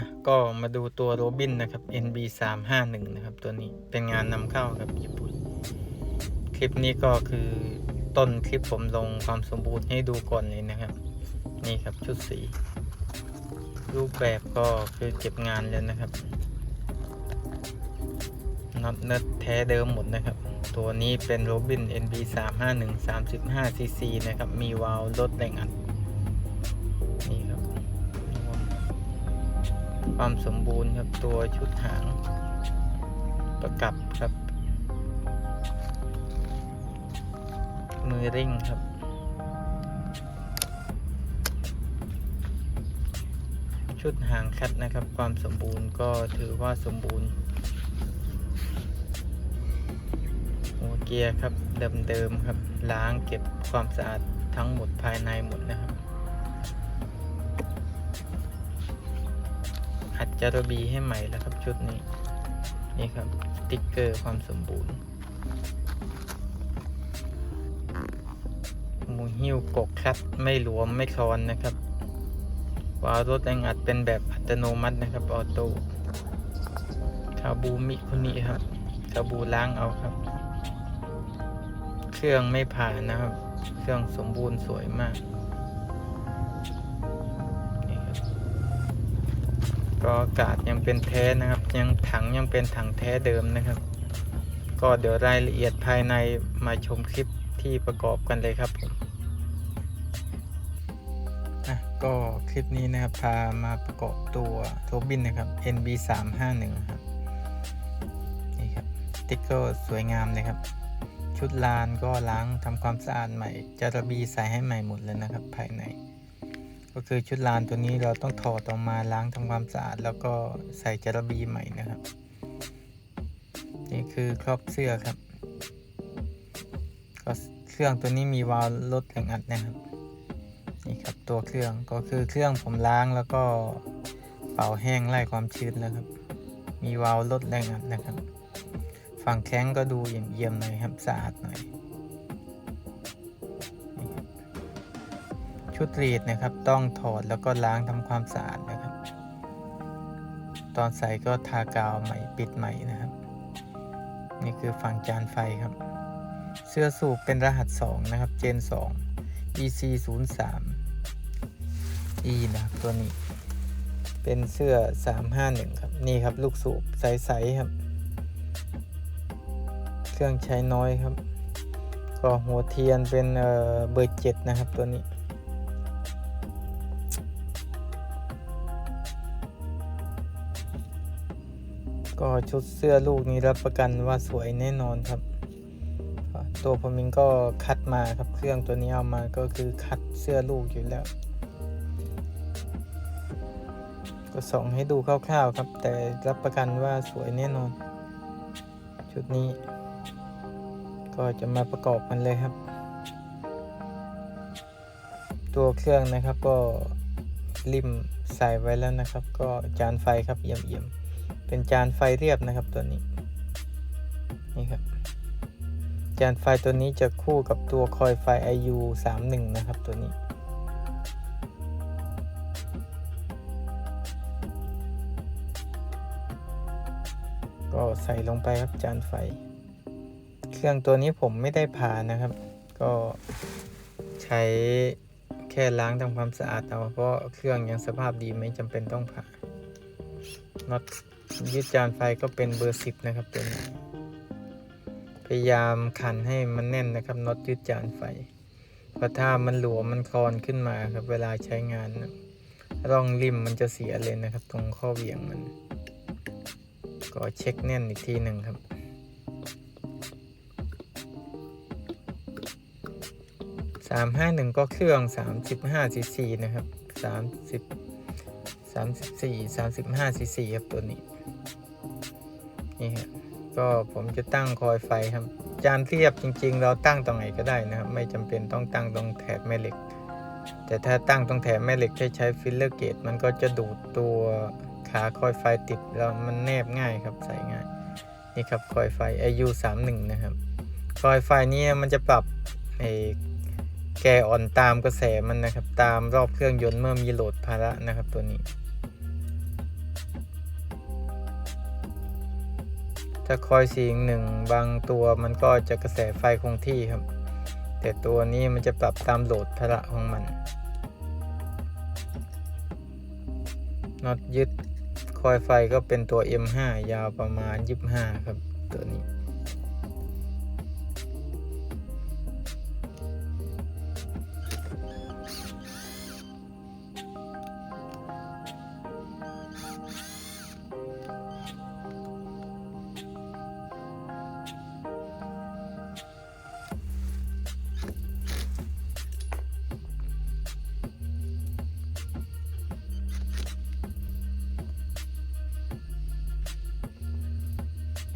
อะก็มาดูตัวโรบินนะครับ NB 3 5 1นะครับ ตัวนี้เป็นงานนำเข้าครับญี่ปุ่น คลิปนี้ก็คือต้นคลิปผมลงความสมบูรณ์ให้ดูก่อนเลยนะครับ นี่ครับชุดสี รูปแบบก็คือเก็บงานแล้วนะครับน็อตเนิร์ดแท้เดิมหมดนะครับ ตัวนี้เป็นโรบิน NB 3 5 1 35 cc นะครับ มีวาล์วลดแรงอัด ความสมบูรณ์ครับตัวชุดหางประกับครับ มือริ่งครับชุดหางคัดนะครับ ความสมบูรณ์ก็ถือว่าสมบูรณ์หัวเกียร์ครับเดิมๆครับล้างเก็บความสะอาดทั้งหมดภายในหมดนะครับ จารบีให้ใหม่แล้วครับชุดนี้ นี่ครับติ๊กเกอร์ความสมบูรณ์มูหิ้วกกคัดไม่หลวมไม่คลอนนะครับวาล์วรถแรงอัดเป็นแบบอัตโนมัตินะครับออโต้คาบูมิคุนิครับคาบูล้างเอาครับ เครื่องไม่ผ่านนะครับ เครื่องสมบูรณ์สวยมาก ก็อากาศยังเป็นแท้นะครับ ยังถังยังเป็นถังแท้เดิมนะครับ ก็เดี๋ยวรายละเอียดภายในมาชมคลิปที่ประกอบกันเลยครับผมอะก็คลิปนี้นะครับพามาประกอบตัวโทบินนะครับ NB 3 5 1ครับนี่ครับติ๊กเกอร์สวยงามเลยครับ ชุดลานก็ล้างทำความสะอาดใหม่จาระบีใส่ให้ใหม่หมดเลยนะครับภายใน ก็คือชุดลานตัวนี้เราต้องถอดออกมาล้างทำความสะอาด แล้วก็ใส่จาระบีใหม่นะครับ นี่คือครอบเสื้อครับ ก็เครื่องตัวนี้มีวาล์วลดแรงอัดนะครับ นี่ครับตัวเครื่องก็คือเครื่องผมล้างแล้วก็เป่าแห้งไล่ความชื้นแล้วครับ มีวาล์วลดแรงอัดนะครับ ฝั่งแข้งก็ดูเยี่ยมๆหน่อยครับสะอาดหน่อย ชุดรีดนะครับ ต้องถอดแล้วก็ล้างทำความสะอาดนะครับ ตอนใส่ก็ทากาวใหม่ปิดใหม่นะครับ นี่คือฝั่งจานไฟครับ เสื้อสูบเป็นรหัส 2 นะครับ เจน 2 EC 0 3 E นะครับตัวนี้ เป็นเสื้อ 351 ครับ นี่ครับลูกสูบใสๆครับ เครื่องใช้น้อยครับ ก็หัวเทียนเป็นเออเบอร์เจ็ดนะครับตัวนี้ ก็ชุดเสื้อลูกนี้รับประกันว่าสวยแน่นอนครับ ตัวผมเองก็คัดมาครับเครื่องตัวนี้เอามาก็คือคัดเสื้อลูกอยู่แล้ว ก็ส่องให้ดูคร่าวๆครับ แต่รับประกันว่าสวยแน่นอน ชุดนี้ ก็จะมาประกอบกันเลยครับ ตัวเครื่องนะครับก็ริมใส่ไว้แล้วนะครับ ก็จานไฟครับเอี่ยมๆ เป็นจานไฟเรียบนะครับตัวนี้นี่ครับจานไฟตัวนี้จะคู่กับตัวคอยไฟ IU 31 นะครับตัวนี้ ก็ใส่ลงไปครับจานไฟ เครื่องตัวนี้ผมไม่ได้ผ่านะครับ ก็ใช้แค่ล้างทำความสะอาดเอาเพราะเครื่องยังสภาพดีไม่จำเป็นต้องผ่าน็อต ยึดจานไฟก็เป็นเบอร์สิบนะครับตัวนี้พยายามขันให้มันแน่นนะครับน็อตยึดจานไฟเพราะถ้ามันหลวมมันคลอนขึ้นมาครับ เวลาใช้งานนะร่องริมมันจะเสียเลยนะครับ ตรงข้อเหวี่ยงมัน ก็เช็คแน่นอีกทีหนึ่งครับสามห้าหนึ่งก็เครื่องสามสิบห้าซีซีนะครับสามสิบสามสิบสี่สามสิบห้าซีซีครับตัวนี้ นี่ครับก็ผมจะตั้งคอยไฟครับ จานเทียบจริง ๆ เราตั้งตรงไหนก็ได้นะครับ ไม่จำเป็นต้องตั้งตรงแถบแม่เหล็ก แต่ถ้าตั้งตรงแถบแม่เหล็กใช้ใช้ฟิลเลอร์เกตมันก็จะดูดตัวขาคอยไฟติดแล้วมันแนบง่ายครับใส่ง่าย นี่ครับคอยไฟ IU 3 1นะครับ คอยไฟนี้มันจะปรับไอแกอ่อนตามกระแสมันนะครับ ตามรอบเครื่องยนต์เมื่อมีโหลดภาระนะครับตัวนี้ ถ้าคอยสีหนึ่งบางตัวมันก็จะกระแสไฟคงที่ครับ แต่ตัวนี้มันจะปรับตามโหลดพละของมันน็อตยึดคอยไฟก็เป็นตัว M5 ยาวประมาณ 25 ครับ ตัวนี้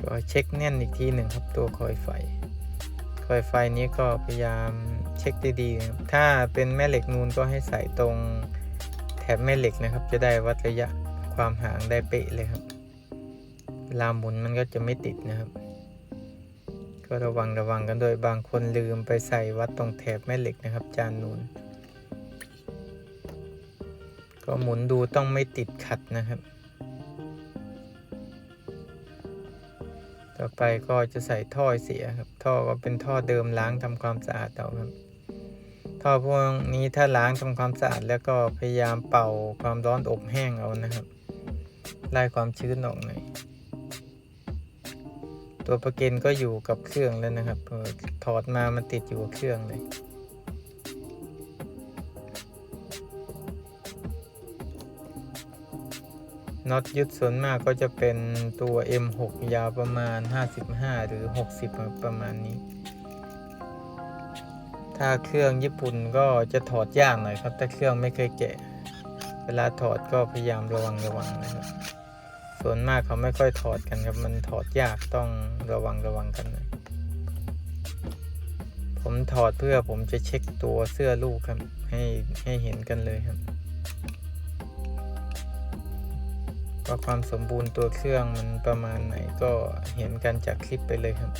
ก็เช็คแน่นอีกทีหนึ่งครับตัวคอยไฟ คอยไฟนี้ก็พยายามเช็คดีๆครับถ้าเป็นแม่เหล็กนูนก็ให้ใส่ตรงแถบแม่เหล็กนะครับ จะได้วัดระยะความห่างได้เป๊ะเลยครับเวลาหมุนมันก็จะไม่ติดนะครับ ก็ระวังระวังกันด้วยบางคนลืมไปใส่วัดตรงแถบแม่เหล็กนะครับ จานนูนก็หมุนดูต้องไม่ติดขัดนะครับ ต่อไปก็จะใส่ท่อเสียครับ ท่อก็เป็นท่อเดิมล้างทำความสะอาดเอาครับ ท่อพวกนี้ถ้าล้างทำความสะอาดแล้วก็พยายามเป่าความร้อนอบแห้งเอานะครับไล่ความชื้นออกหน่อยตัวประเก็นก็อยู่กับเครื่องแล้วนะครับถอดมามันติดอยู่กับเครื่องเลย น็อตยึดส่วนมากก็จะเป็นตัว M6 ยาวประมาณ 55 หรือ 60 ประมาณนี้ ถ้าเครื่องญี่ปุ่นก็จะถอดยากหน่อยครับถ้าเครื่องไม่เคยแกะ เวลาถอดก็พยายามระวังระวังนะครับ ส่วนมากเขาไม่ค่อยถอดกันครับ มันถอดยากต้องระวังระวังกันน่อยผมถอดเพื่อผมจะเช็คตัวเสื้อลูกครับ ให้ให้เห็นกันเลยครับ ว่าความสมบูรณ์ตัวเครื่องมันประมาณไหนก็เห็นกันจากคลิปไปเลยครับ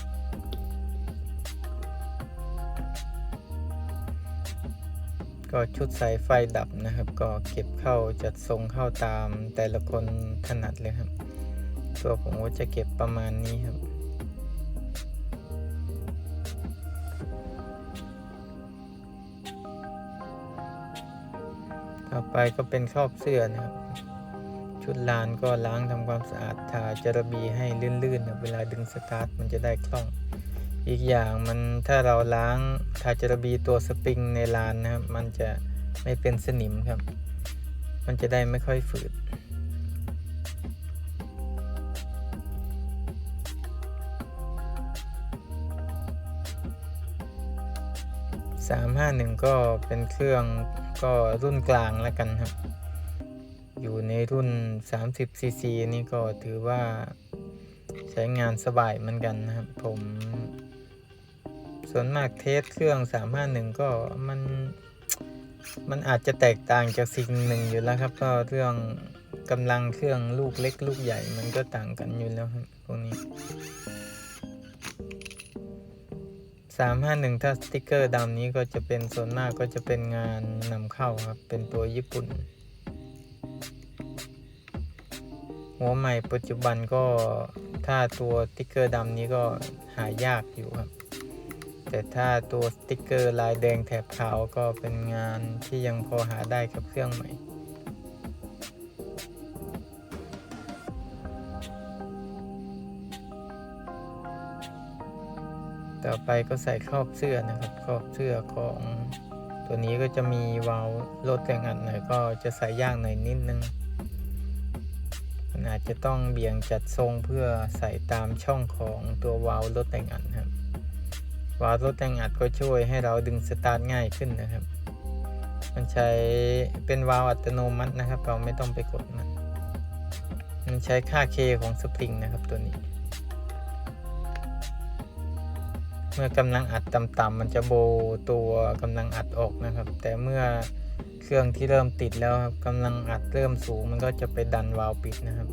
ก็ชุดสายไฟดับนะครับ ก็เก็บเข้าจัดทรงเข้าตามแต่ละคนถนัดเลยครับ ตัวผมก็จะเก็บประมาณนี้ครับต่อไปก็เป็นครอบเสื้อนะครับ ชุดลานก็ล้างทำความสะอาดทาจระบีให้ลื่นๆนะเวลาดึงสตาร์ทมันจะได้คล่อง อีกอย่างมันถ้าเราล้างทาจระบีตัวสปริงในลานนะครับ มันจะไม่เป็นสนิมครับ มันจะได้ไม่ค่อยฝืดสามห้าหนึ่งก็เป็นเครื่องก็รุ่นกลางแล้วกันครับ อยู่ในรุ่น 30ซีซีนี่ก็ถือว่าใช้งานสบายเหมือนกันนะครับ ผม ส่วนมากเทสเครื่อง 351 ก็มัน มันอาจจะแตกต่างจากสิ่งหนึ่งอยู่แล้วครับ ก็เรื่องกำลังเครื่องลูกเล็กลูกใหญ่มันก็ต่างกันอยู่แล้วครับพวกนี้351ถ้าสติกเกอร์ดำนี้ก็จะเป็นส่วนมากก็จะเป็นงานนำเข้าครับ เป็นตัวญี่ปุ่น หัวใหม่ปัจจุบันก็ถ้าตัวสติกเกอร์ดำนี้ก็หายากอยู่ครับ แต่ถ้าตัวสติกเกอร์ลายแดงแถบขาวก็เป็นงานที่ยังพอหาได้กับเครื่องใหม่ต่อไปก็ใส่ครอบเสื้อนะครับครอบเสื้อของตัวนี้ก็จะมีวาล์วลดแรงอัดหน่อยก็จะใส่ยากหน่อยนิดนึง อาจจะต้องเบี่ยงจัดทรงเพื่อใส่ตามช่องของตัววาล์วลดแรงอัดครับ วาล์วลดแรงอัดก็ช่วยให้เราดึงสตาร์ทง่ายขึ้นนะครับ มันใช้เป็นวาล์วอัตโนมัตินะครับ เราไม่ต้องไปกดมันมันใช้ค่า K ของสปริงนะครับตัวนี้ เมื่อกำลังอัดต่ำๆมันจะโบตัวกำลังอัดออกนะครับ แต่เมื่อเครื่องที่เริ่มติดแล้วครับกำลังอัดเริ่มสูงมันก็จะไปดันวาล์วปิดนะครับ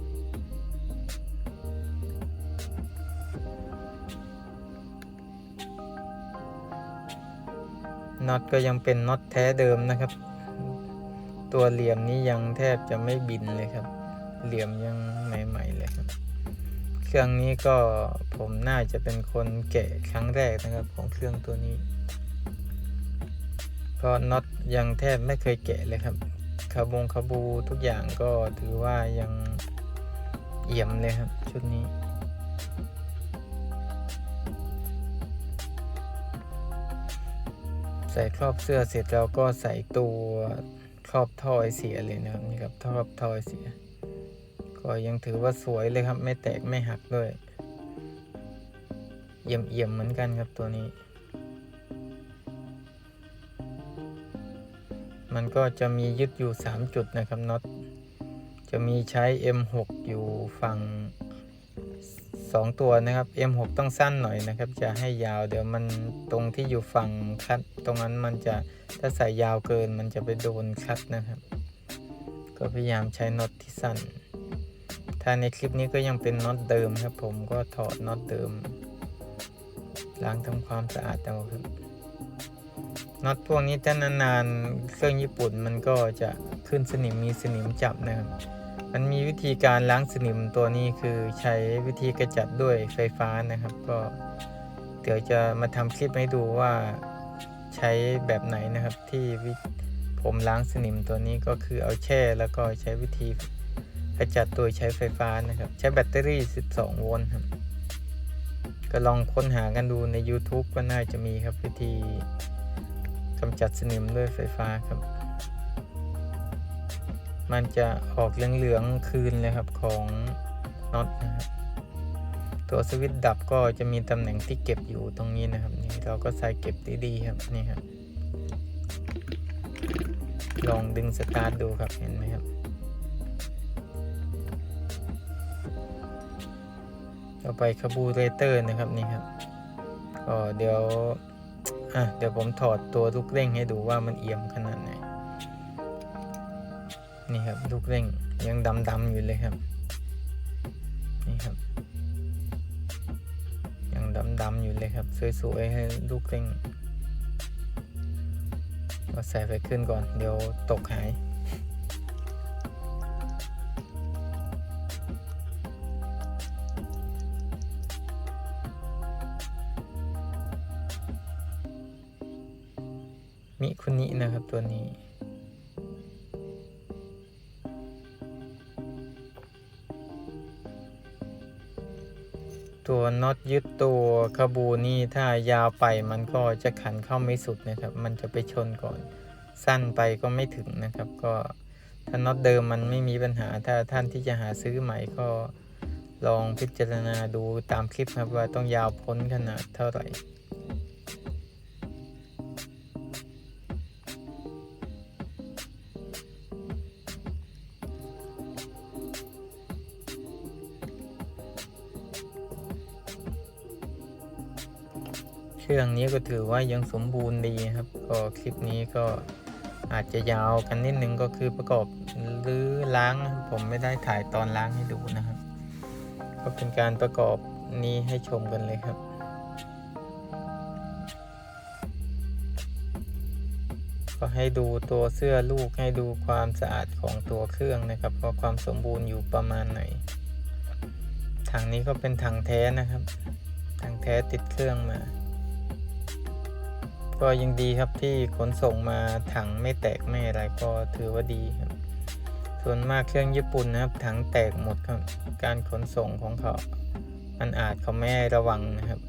น็อตก็ยังเป็นน็อตแท้เดิมนะครับ ตัวเหลี่ยมนี้ยังแทบจะไม่บินเลยครับ เหลี่ยมยังใหม่ๆเลยครับ เครื่องนี้ก็ผมน่าจะเป็นคนแกะครั้งแรกนะครับของเครื่องตัวนี้เพราะน็อตยังแทบไม่เคยแกะเลยครับคาบงคาบูทุกอย่างก็ถือว่ายังเอี่ยมเลยครับ ชุดนี้ ใส่ครอบเสื้อเสร็จเราก็ใส่ตัวครอบท่อไอเสียเลยนะครับนี่ครับครอบท่อไอเสีย ก็ยังถือว่าสวยเลยครับ ไม่แตกไม่หักด้วยเอี่ยมเอี่ยมๆเหมือนกันครับตัวนี้ มันก็จะมียึดอยู่ 3 จุดนะครับน็อตจะมีใช้ M6 อยู่ฝั่ง 2 ตัวนะครับ M6 ต้องสั้นหน่อยนะครับ จะให้ยาวเดี๋ยวมันตรงที่อยู่ฝั่งคัด ตรงนั้นมันจะถ้าใส่ยาวเกินมันจะไปโดนคัดนะครับ ก็พยายามใช้น็อตที่สั้น ถ้าในคลิปนี้ก็ยังเป็นน็อตเดิมครับ ผมก็ถอดน็อตเดิม ล้างทำความสะอาดเอาครับน็อตพวกนี้ถ้านานๆเครื่องญี่ปุ่นมันก็จะขึ้นสนิมมีสนิมจับนะครับ มันมีวิธีการล้างสนิมตัวนี้คือใช้วิธีกระจัดด้วยไฟฟ้านะครับ ก็เดี๋ยวจะมาทำคลิปให้ดูว่าใช้แบบไหนนะครับ ที่วิผมล้างสนิมตัวนี้ก็คือเอาแช่แล้วก็ใช้วิธีกระจัดโดยใช้ไฟฟ้านะครับ ใช้แบตเตอรี่ 12 โวลต์ครับก็ลองค้นหากันดูใน YouTube ก็น่าจะมีครับวิธีกำจัดสนิมด้วยไฟฟ้าครับ มันจะออกเหลืองๆคืนเลยครับของน็อตนะครับตัวสวิตช์ดับก็จะมีตำแหน่งที่เก็บอยู่ตรงนี้นะครับนี่เราก็ใส่เก็บดีๆครับนี่ครับลองดึงสตาร์ทดูครับเห็นไหมครับต่อไปคาบูเรเตอร์นะครับนี่ครับก็เดี๋ยวอะเดี๋ยวผมถอดตัวลูกเร่งให้ดูว่ามันเอียมข นี่ครับลูกเร่งยังดำๆอยู่เลยครับ นี่ครับ ยังดำๆอยู่เลยครับ สวยๆให้ลูกเร่งก็ใส่ไปขึ้นก่อน เดี๋ยวตกหาย อตยึดตัวคาบูนี่ถ้ายาวไปมันก็จะขันเข้าไม่สุดนะครับ มันจะไปชนก่อน สั้นไปก็ไม่ถึงนะครับ ก็ถ้าน็อตเดิมมันไม่มีปัญหา ถ้าท่านที่จะหาซื้อใหม่ก็ลองพิจารณาดูตามคลิปครับว่าต้องยาวพ้นขนาดเท่าไหร่ นี้ก็ถือว่ายังสมบูรณ์ดีครับ ก็คลิปนี้ก็อาจจะยาวกันนิดนึงก็คือประกอบหรือล้างผมไม่ได้ถ่ายตอนล้างให้ดูนะครับ ก็เป็นการประกอบนี้ให้ชมกันเลยครับก็ให้ดูตัวเสื้อลูกให้ดูความสะอาดของตัวเครื่องนะครับว่าความสมบูรณ์อยู่ประมาณไหนถังนี้ก็เป็นถังแท้นะครับถังแท้ติดเครื่องมา ก็ยังดีครับที่ขนส่งมาถังไม่แตกไม่อะไรก็ถือว่าดีครับ ส่วนมากเครื่องญี่ปุ่นนะครับ ถังแตกหมดครับ การขนส่งของเขา มันอาจเขาไม่ให้ระวังนะครับ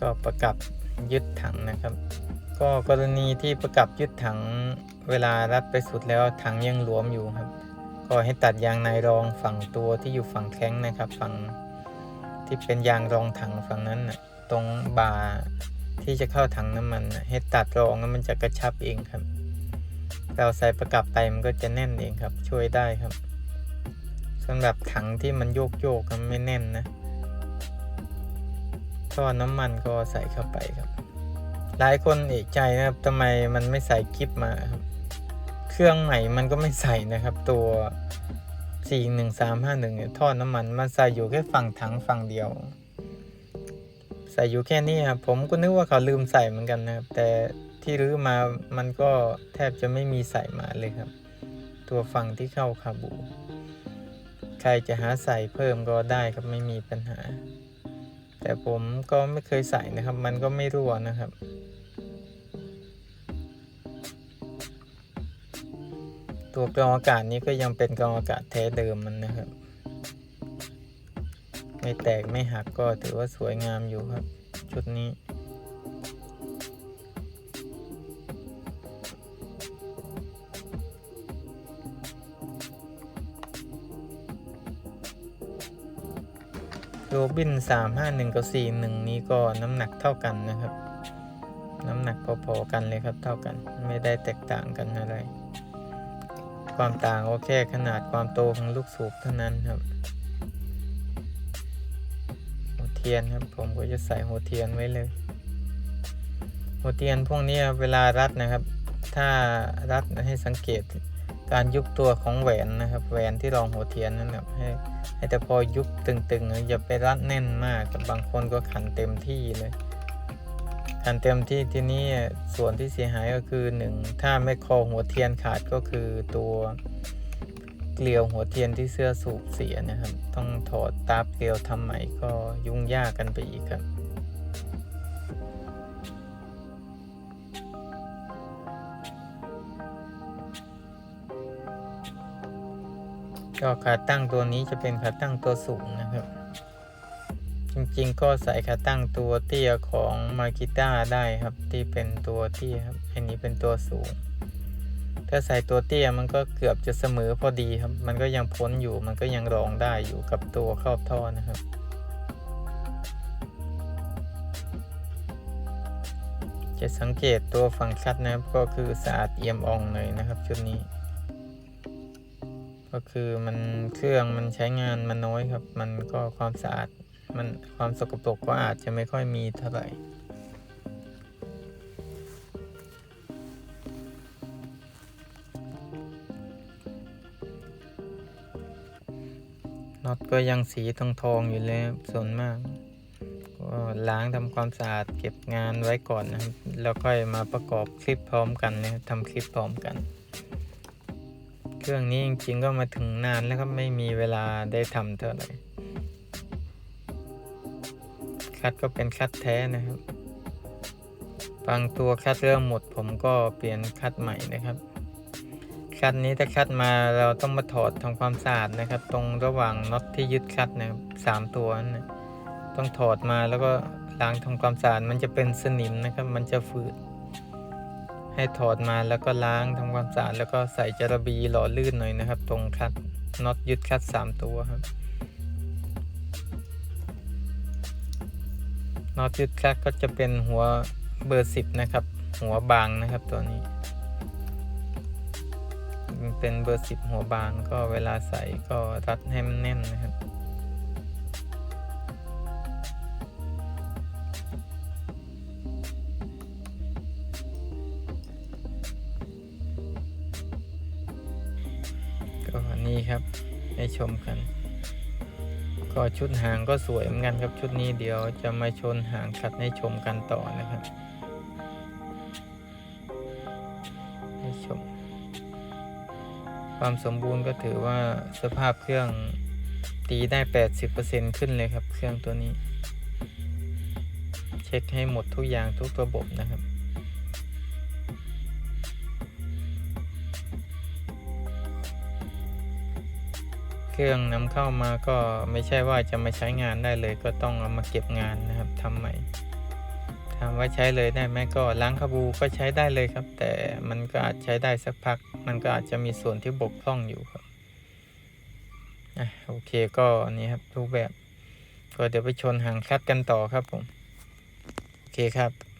ก็ประกับยึดถังนะครับ ก็กรณีที่ประกับยึดถังเวลารัดไปสุดแล้วถังยังหลวมอยู่ครับ ก็ให้ตัดยางในรองฝั่งตัวที่อยู่ฝั่งแข้งนะครับ ฝั่ง ที่เป็นยางรองถังฝั่งนั้นนะตรงบ่าที่จะเข้าถังน้ำมันน่ะให้ตัดรองแล้วมันจะกระชับเองครับ เราใส่ประกับไปมันก็จะแน่นเองครับ ช่วยได้ครับสำหรับถังที่มันโยกโยกๆมันไม่แน่นนะท่อน้ำมันก็ใส่เข้าไปครับ หลายคนเอกใจนะครับทำไมมันไม่ใส่กิฟมาครับ เครื่องใหม่มันก็ไม่ใส่นะครับ ตัว 4 1 3 5 1เนี่ยท่อน้ำมันมันใส่อยู่แค่ฝั่งถังฝั่งเดียว ใส่อยู่แค่นี้ครับผมก็นึกว่าเขาลืมใส่เหมือนกันนะครับแต่ที่รื้อมามันก็แทบจะไม่มีใส่มาเลยครับ ตัวฝั่งที่เข้าคาบู ใครจะหาใส่เพิ่มก็ได้ครับไม่มีปัญหา แต่ผมก็ไม่เคยใส่นะครับ มันก็ไม่รั่วนะครับ ตัวกรองอากาศนี้ก็ยังเป็นกรองอากาศแท้เดิมมันนะครับ ไม่แตกไม่หักก็ถือว่าสวยงามอยู่ครับ ชุดนี้ โรบิน 351 กับ 41 นี้ก็น้ำหนักเท่ากันนะครับ น้ำหนักพอๆกันเลยครับเท่ากันไม่ได้แตกต่างกันอะไร ความต่างก็แค่ขนาดความโตของลูกสูบเท่านั้นครับ หัวเทียนครับ ผมก็จะใส่หัวเทียนไว้เลย หัวเทียนพวกนี้เวลารัดนะครับ ถ้ารัดให้สังเกตการยุบตัวของแหวนนะครับ แหวนที่รองหัวเทียนนั่นนะครับให้ให้แต่พอยุบตึงๆอย่าไปรัดแน่นมากบางคนก็ขันเต็มที่เลย ขันเต็มที่ที่นี้ส่วนที่เสียหายก็คือหนึ่งถ้าไม่คอหัวเทียนขาดก็คือตัวเกลียวหัวเทียนที่เสื้อสูบเสียนะครับ ต้องถอดตาบเกลียวทำใหม่ก็ยุ่งยากกันไปอีกครับก็ขาตั้งตัวนี้จะเป็นขาตั้งตัวสูงนะครับ จริงๆ ก็ใส่ขาตั้งตัวเตี้ยของมากิต้าได้ครับที่เป็นตัวเตี้ยครับอันนี้เป็นตัวสูง ถ้าใส่ตัวเตี้ยมันก็เกือบจะเสมอพอดีครับ มันก็ยังพ้นอยู่มันก็ยังรองได้อยู่กับตัวครอบท่อนะครับจะสังเกตตัวฝั่งคัดนะครับก็คือสะอาดเอี่ยมอ่องเลยนะครับชุดนี้ ก็คือมันเครื่องมันใช้งานมันน้อยครับ มันก็ความสะอาด มันความสกปรกก็อาจจะไม่ค่อยมีเท่าไหร่น็อตก็ยังสีทองทองอยู่เลยส่วนมาก ก็ล้างทำความสะอาดเก็บงานไว้ก่อนนะครับ แล้วค่อยมาประกอบคลิปพร้อมกันนะทำคลิปพร้อมกัน เครื่องนี้จริงๆก็มาถึงนานแล้วครับไม่มีเวลาได้ทำเท่าไหร่ คัดก็เป็นคัดแท้นะครับ บางตัวคัดเริ่มหมดผมก็เปลี่ยนคัดใหม่นะครับ คัดนี้ถ้าคัดมาเราต้องมาถอดทำความสะอาดนะครับ ตรงระหว่างน็อตที่ยึดคัดนะครับสามตัวนั่นนะต้องถอดมาแล้วก็ล้างทำความสะอาดมันจะเป็นสนิมนะครับ มันจะฝืด ให้ถอดมาแล้วก็ล้างทำความสะอาดแล้วก็ใส่จระบีหล่อลื่นหน่อยนะครับ ตรงคัดน็อตยึดคัดสามตัวครับ น็อตยึดคัดก็จะเป็นหัวเบอร์สิบนะครับ หัวบางนะครับตัวนี้ เป็นเบอร์สิบหัวบางก็เวลาใส่ก็รัดให้มันแน่นนะครับก็นี่ครับให้ชมกัน ก็ชุดหางก็สวยเหมือนกันครับชุดนี้เดี๋ยวจะมาชนหางขัดให้ชมกันต่อนะครับให้ชม ความสมบูรณ์ก็ถือว่าสภาพเครื่องตีได้ 80%ขึ้นเลยครับ เครื่องตัวนี้ เช็คให้หมดทุกอย่างทุกระบบนะครับ เครื่องนำเข้ามาก็ไม่ใช่ว่าจะมาใช้งานได้เลย ก็ต้องเอามาเก็บงานนะครับทำใหม่ถามว่าใช้เลยได้ไหมก็ล้างคาบูก็ใช้ได้เลยครับ แต่มันก็อาจใช้ได้สักพัก มันก็อาจจะมีส่วนที่บกพร่องอยู่ครับอะโอเคก็นี่ครับรูปแบบ ก็เดี๋ยวไปชนหางคัดกันต่อครับผม โอเคครับ